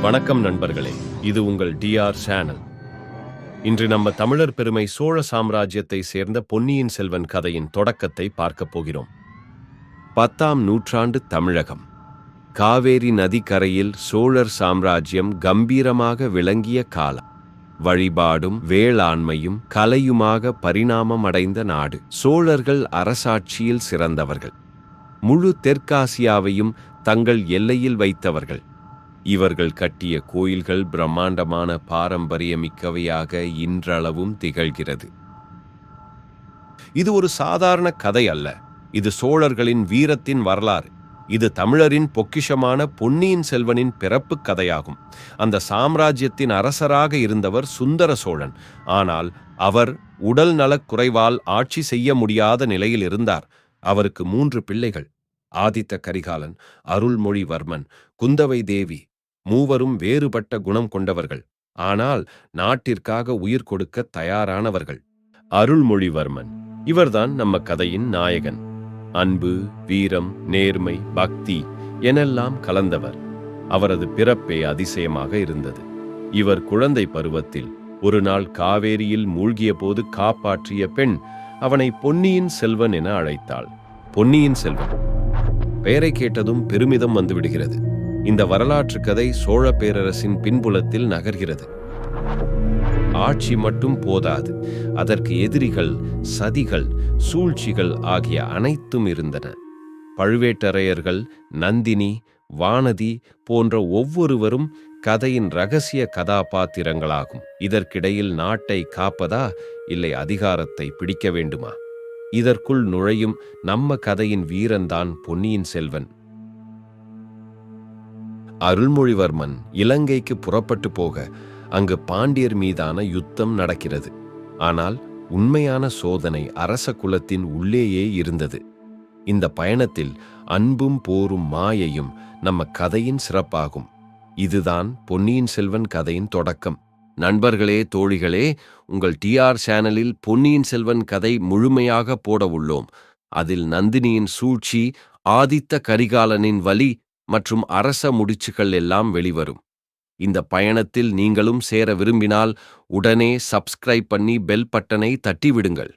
வணக்கம் நண்பர்களே இது உங்கள் டிஆர் சேனல் இன்று நம்ம தமிழர் பெருமை சோழ சாம்ராஜ்யத்தை சேர்ந்த பொன்னியின் செல்வன் கதையின் தொடக்கத்தை பார்க்கப் போகிறோம். பத்தாம் நூற்றாண்டு தமிழகம். காவேரி நதிக்கரையில் சோழர் சாம்ராஜ்யம் கம்பீரமாக விளங்கிய காலம். வழிபாடும் வேளாண்மையும் கலையுமாக பரிணாமம் அடைந்த நாடு. சோழர்கள் அரசாட்சியில் சிறந்தவர்கள். முழு தெற்காசியாவையும் தங்கள் எல்லையில் வைத்தவர்கள். இவர்கள் கட்டிய கோயில்கள் பிரம்மாண்டமான பாரம்பரியமிக்கவையாக இன்றளவும் திகழ்கிறது. இது ஒரு சாதாரண கதை அல்ல. இது சோழர்களின் வீரத்தின் வரலாறு. இது தமிழரின் பொக்கிஷமான பொன்னியின் செல்வனின் பிறப்பு கதையாகும். அந்த சாம்ராஜ்யத்தின் அரசராக இருந்தவர் சுந்தர சோழன். ஆனால் அவர் உடல் நலக் குறைவால் ஆட்சி செய்ய முடியாத நிலையில் இருந்தார். அவருக்கு மூன்று பிள்ளைகள். ஆதித்த கரிகாலன் அருள்மொழிவர்மன் குந்தவை தேவி மூவரும் வேறுபட்ட குணம் கொண்டவர்கள். ஆனால் நாட்டிற்காக உயிர் கொடுக்க தயாரானவர்கள். அருள்மொழிவர்மன். இவர்தான் நம்ம கதையின் நாயகன். அன்பு வீரம் நேர்மை பக்தி எனெல்லாம் கலந்தவர். அவரது பிறப்பே அதிசயமாக இருந்தது. இவர் குழந்தை பருவத்தில் ஒரு நாள் காவேரியில் மூழ்கிய போது காப்பாற்றிய பெண் அவனை பொன்னியின் செல்வன் என அழைத்தாள். பொன்னியின் செல்வன். பெயரை கேட்டதும் பெருமிதம் வந்துவிடுகிறது இந்த வரலாற்று கதை சோழ பேரரசின் பின்புலத்தில் நகர்கிறது. ஆட்சி மட்டும் போதாது. அதற்கு எதிரிகள் சதிகள் சூழ்ச்சிகள் ஆகிய அனைத்தும் இருந்தன. பழுவேட்டரையர்கள் நந்தினி வானதி போன்ற ஒவ்வொருவரும் கதையின் ரகசிய கதாபாத்திரங்களாகும். இதற்கிடையில் நாட்டை காப்பதா இல்லை அதிகாரத்தை பிடிக்க வேண்டுமா? இதற்குள் நுழையும் நம்ம கதையின் வீரன்தான் பொன்னியின் செல்வன். அருள்மொழிவர்மன் இலங்கைக்கு புறப்பட்டு போக அங்கு பாண்டியர் மீதான யுத்தம் நடக்கிறது. ஆனால் உண்மையான சோதனை அரச குலத்தின் உள்ளேயே இருந்தது. இந்த பயணத்தில் அன்பும் போரும் மாயையும் நம்ம கதையின் சிறப்பாகும். இதுதான் பொன்னியின் செல்வன் கதையின் தொடக்கம். நண்பர்களே தோழிகளே உங்கள் டிஆர் சேனலில் பொன்னியின் செல்வன் கதை முழுமையாக போட உள்ளோம். அதில் நந்தினியின் சூழ்ச்சி ஆதித்த கரிகாலனின் வலி மற்றும் அரச முடிச்சுகள் எல்லாம் வெளிவரும். இந்த பயணத்தில் நீங்களும் சேர விரும்பினால் உடனே சப்ஸ்கிரைப் பண்ணி பெல் பட்டனை தட்டிவிடுங்கள்.